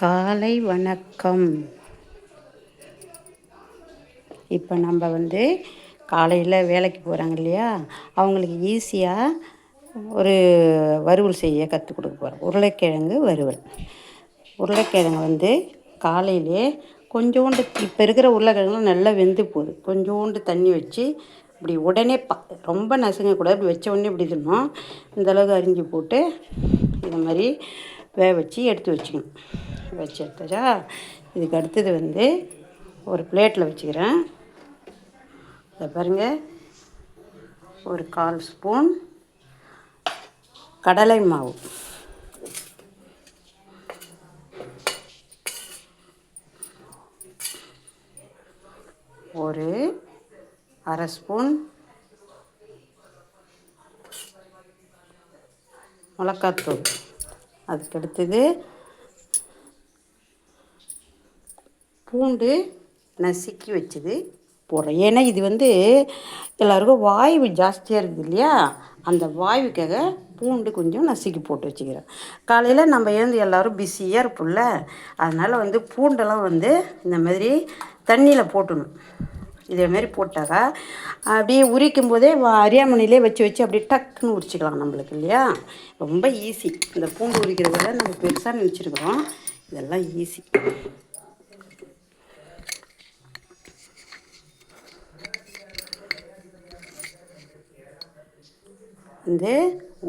காலை வணக்கம். இப்போ நம்ம வந்து காலையில் வேலைக்கு போகிறாங்க இல்லையா? அவங்களுக்கு ஈஸியாக ஒரு வறுவல் செய்ய கற்றுக் கொடுக்க போகிறோம் உருளைக்கிழங்கு வறுவல். உருளைக்கிழங்கு வந்து காலையிலே கொஞ்சோண்டு இப்போ இருக்கிற உருளைக்கிழங்குலாம் நல்லா வெந்து போகுது. கொஞ்சோண்டு தண்ணி வச்சு இப்படி உடனே ப ரொம்ப நசுங்கக்கூடாது இப்படி வச்ச உடனே இப்படி இதணும் இந்த அளவுக்கு அரிஞ்சு போட்டு இந்த மாதிரி வேக வச்சு எடுத்து வச்சுக்கணும். வச்சு எடுத்தாச்சா இதுக்கு அடுத்தது வந்து ஒரு பிளேட்டில் வச்சுக்கிறேன். இதை பாருங்கள் ஒரு கால் ஸ்பூன் கடலை மாவு. ஒரு அரை ஸ்பூன் மிளகாத்தூள். அதுக்கடுத்தது அடுத்தது பூண்டு நசுக்கி வச்சது. போடுறேன். ஏன்னா இது வந்து எல்லாருக்கும் வாய்வு ஜாஸ்தியாக இருக்குது இல்லையா? அந்த வாய்வுக்காக பூண்டு கொஞ்சம் நசுக்கி போட்டு வச்சுக்கிறேன். காலையில் நம்ம எழுந்து எல்லோரும் பிஸியாக இருப்போம்ல? அதனால் வந்து பூண்டெல்லாம் வந்து இந்த மாதிரி தண்ணியில் போட்டணும். இதேமாரி போட்டாக்கா அப்படியே உரிக்கும் போதே அரியாமணிலே வச்சு வச்சு அப்படியே டக்குன்னு உரிச்சிக்கலாம் நம்மளுக்கு இல்லையா? ரொம்ப ஈஸி இந்த பூண்டு உரிக்கிறதுல நம்ம பெருசாக நினச்சிருக்கிறோம். இதெல்லாம் ஈஸி இந்த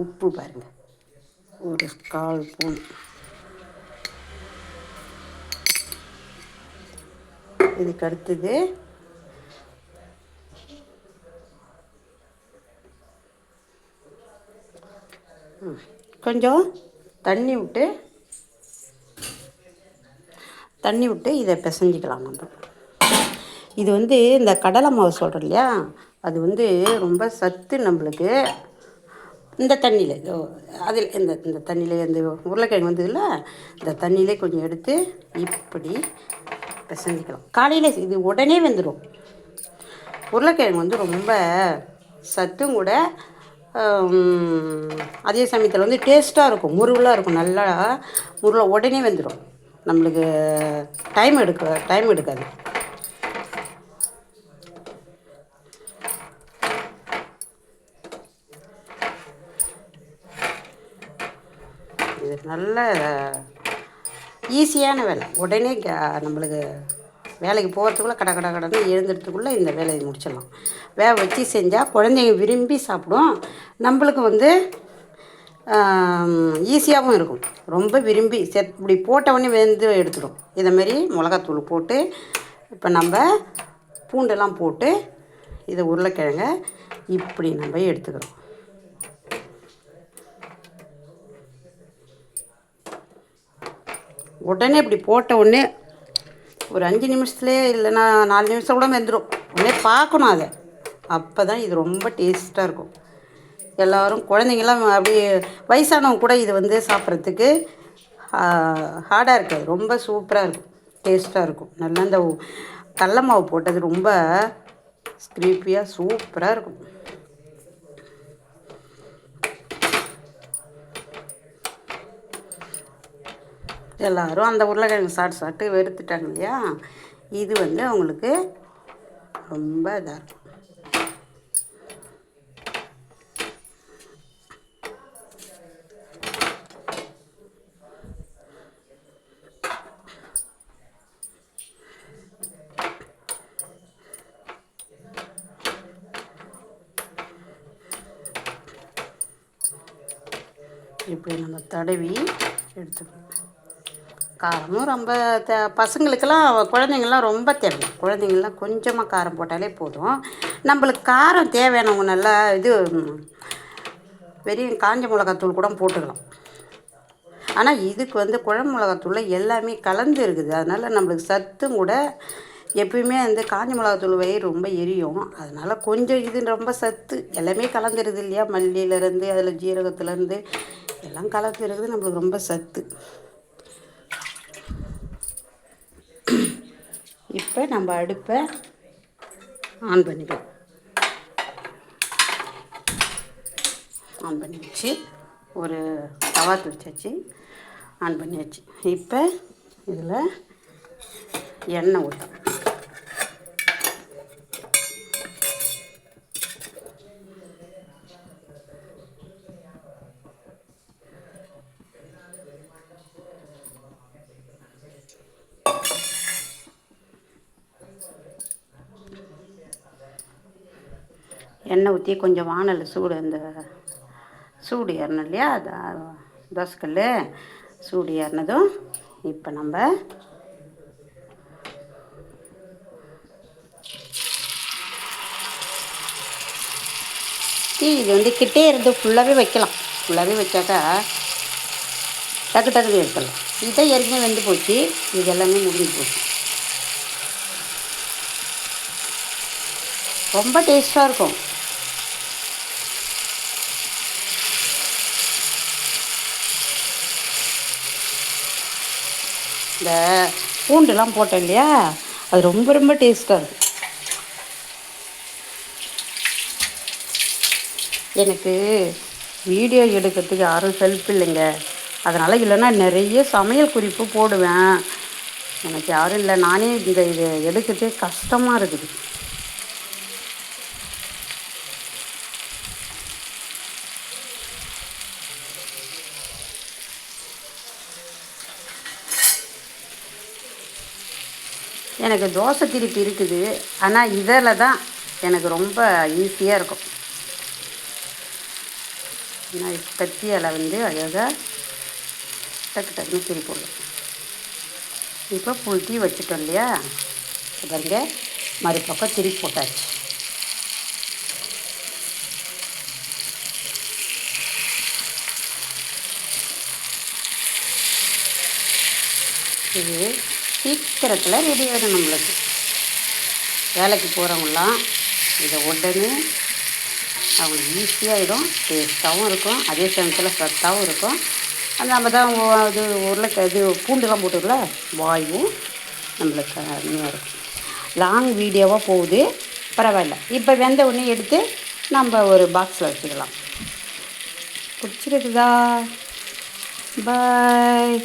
உப்பு பாருங்கள் ஒரு கால் ஸ்பூன். இதுக்கு அடுத்தது கொஞ்சம் தண்ணி விட்டு தண்ணி விட்டு இதை பிசைஞ்சிக்கலாம் நம்ம. இது வந்து இந்த கடலை மாவு சொல்கிறோம் இல்லையா? அது வந்து ரொம்ப சத்து நம்மளுக்கு. இந்த தண்ணியில் அதில் இந்த இந்த தண்ணியில் இந்த உருளைக்கிழங்கு வந்ததில்ல இந்த தண்ணியிலே கொஞ்சம் எடுத்து இப்படி பிசைஞ்சிக்கலாம் காலையில் இது உடனே வெந்துடும் உருளைக்கிழங்கு வந்து ரொம்ப சத்தும் கூட அதே சமயத்தில் வந்து டேஸ்ட்டாக இருக்கும். முருகலாக இருக்கும். நல்லா முருளை உடனே வெந்துடும் நம்மளுக்கு டைம் எடுக்க டைம் எடுக்காது. நல்ல ஈஸியான வேலை. உடனே நம்மளுக்கு வேலைக்கு போகிறதுக்குள்ளே கடை கடை கடன்னு எழுந்துறதுக்குள்ளே இந்த வேலையை முடிச்சிடலாம். வேக வச்சு செஞ்சால் குழந்தைங்க விரும்பி சாப்பிடும். நம்மளுக்கு வந்து ஈஸியாகவும் இருக்கும். ரொம்ப விரும்பி செத் இப்படி போட்டவொடனே வெந்து எடுத்துடும். இதைமாரி மிளகாத்தூள் போட்டு இப்போ நம்ம பூண்டெல்லாம் போட்டு இதை உருளைக்கிழங்க இப்படி நம்ம எடுத்துக்கிறோம். உடனே இப்படி போட்ட உடனே ஒரு அஞ்சு நிமிஷத்துலேயே இல்லைன்னா நாலு நிமிஷம் கூட வெந்துடும் உடனே பார்க்கணும் அதை. அப்போ தான் இது ரொம்ப டேஸ்ட்டாக இருக்கும். எல்லோரும் குழந்தைங்களாம் அப்படியே வயசானவங்க கூட இது வந்து சாப்பிட்றதுக்கு ஹார்டாக இருக்காது. ரொம்ப சூப்பராக இருக்கும். டேஸ்ட்டாக இருக்கும். நல்லா இந்த கடல மாவு போட்டது ரொம்ப ஸ்க்ரீப்பியாக சூப்பராக இருக்கும். எல்லோரும் அந்த உருளைக்கிழங்கு சாப்பிட்டு சாப்பிட்டு வெறுத்துட்டாங்க இல்லையா? இது வந்து அவங்களுக்கு ரொம்ப இதாக இருக்கும். இப்படி நம்ம தடவி எடுத்துக்கணும் காரமும் ரொம்ப த பசங்களுக்கெல்லாம் குழந்தைங்கள்லாம் ரொம்ப தேவை குழந்தைங்கள்லாம் கொஞ்சமாக காரம் போட்டாலே போதும். நம்மளுக்கு காரம் தேவையானவங்க நல்லா இது வெறும் காஞ்ச மிளகாத்தூள் கூட போட்டுக்கலாம். ஆனால் இதுக்கு வந்து குழம்பு மிளகாத்தூளில் எல்லாமே கலந்து இருக்குது. அதனால் நம்மளுக்கு சத்தும் கூட எப்பயுமே வந்து காஞ்ச மிளகாத்தூள் வயிறு ரொம்ப எரியும். அதனால் கொஞ்சம் இது ரொம்ப சத்து எல்லாமே கலந்துருது இல்லையா? மல்லியிலேருந்து அதில் ஜீரகத்துலேருந்து எல்லாம் கலந்துருக்குது நம்மளுக்கு ரொம்ப சத்து. இப்போ நம்ம அடுப்பை ஆன் பண்ணிக்கலாம். ஆன் பண்ணி வச்சு ஒரு தவா துடிச்சாச்சு ஆன் பண்ணியாச்சு. இப்போ இதில் எண்ணெய் ஊற்றணும். எண்ணெய் ஊற்றி கொஞ்சம் வானல் சூடு அந்த சூடு ஏறணும் இல்லையா? அது தோசைக்கல் சூடு ஏறினதும் இப்போ நம்ம தீ இது வந்து கிட்டே இருந்து ஃபுல்லாகவே வைக்கலாம். ஃபுல்லாகவே வச்சாக்கா டக்கு டக்குன்னு எடுத்துடலாம். இதை ஏற்கனவே வெந்து போச்சு. இது எல்லாமே முடிஞ்சு போச்சு. ரொம்ப டேஸ்ட்டாக இருக்கும். இந்த பூண்டுலாம் போட்டேன் இல்லையா? அது ரொம்ப ரொம்ப டேஸ்ட்டாக இருக்கும் எனக்கு வீடியோ எடுக்கிறதுக்கு யாரும் ஹெல்ப் இல்லைங்க. அதனால் இல்லைன்னா நிறைய சமையல் குறிப்பு போடுவேன். எனக்கு யாரும் இல்லை. நானே இந்த இது எடுக்கிறதே கஷ்டமாக இருக்குது. எனக்கு தோசை திருப்பி இருக்குது. ஆனால் இதில் தான் எனக்கு ரொம்ப ஈஸியாக இருக்கும். நான் கத்தியால் வந்து அழகாக டக்கு டக்குன்னு திருப்பி போடலாம். இப்போ புழுத்தி வச்சுட்டோம் இல்லையா? பாருங்க மறுபக்கம் திருப்பி போட்டாச்சு. இது சீக்கிரத்தில் ரெடி ஆகிடும் நம்மளுக்கு. வேலைக்கு போகிறவங்களாம் இதை உடனே அவங்களுக்கு ஈஸியாகிடும் டேஸ்ட்டாகவும் இருக்கும் அதே சமயத்தில் சத்தாகவும் இருக்கும். அது நம்ம தான் இது உருளைக்க இது பூண்டுலாம் போட்டுக்கல வாயும் நம்மளுக்கு அருமையாக இருக்கும். லாங் வீடியோவாக போகுது பரவாயில்ல. இப்போ வெந்த உடனே எடுத்து நம்ம ஒரு பாக்ஸில் வச்சுக்கலாம். பிடிச்சிருக்குதா? பாய்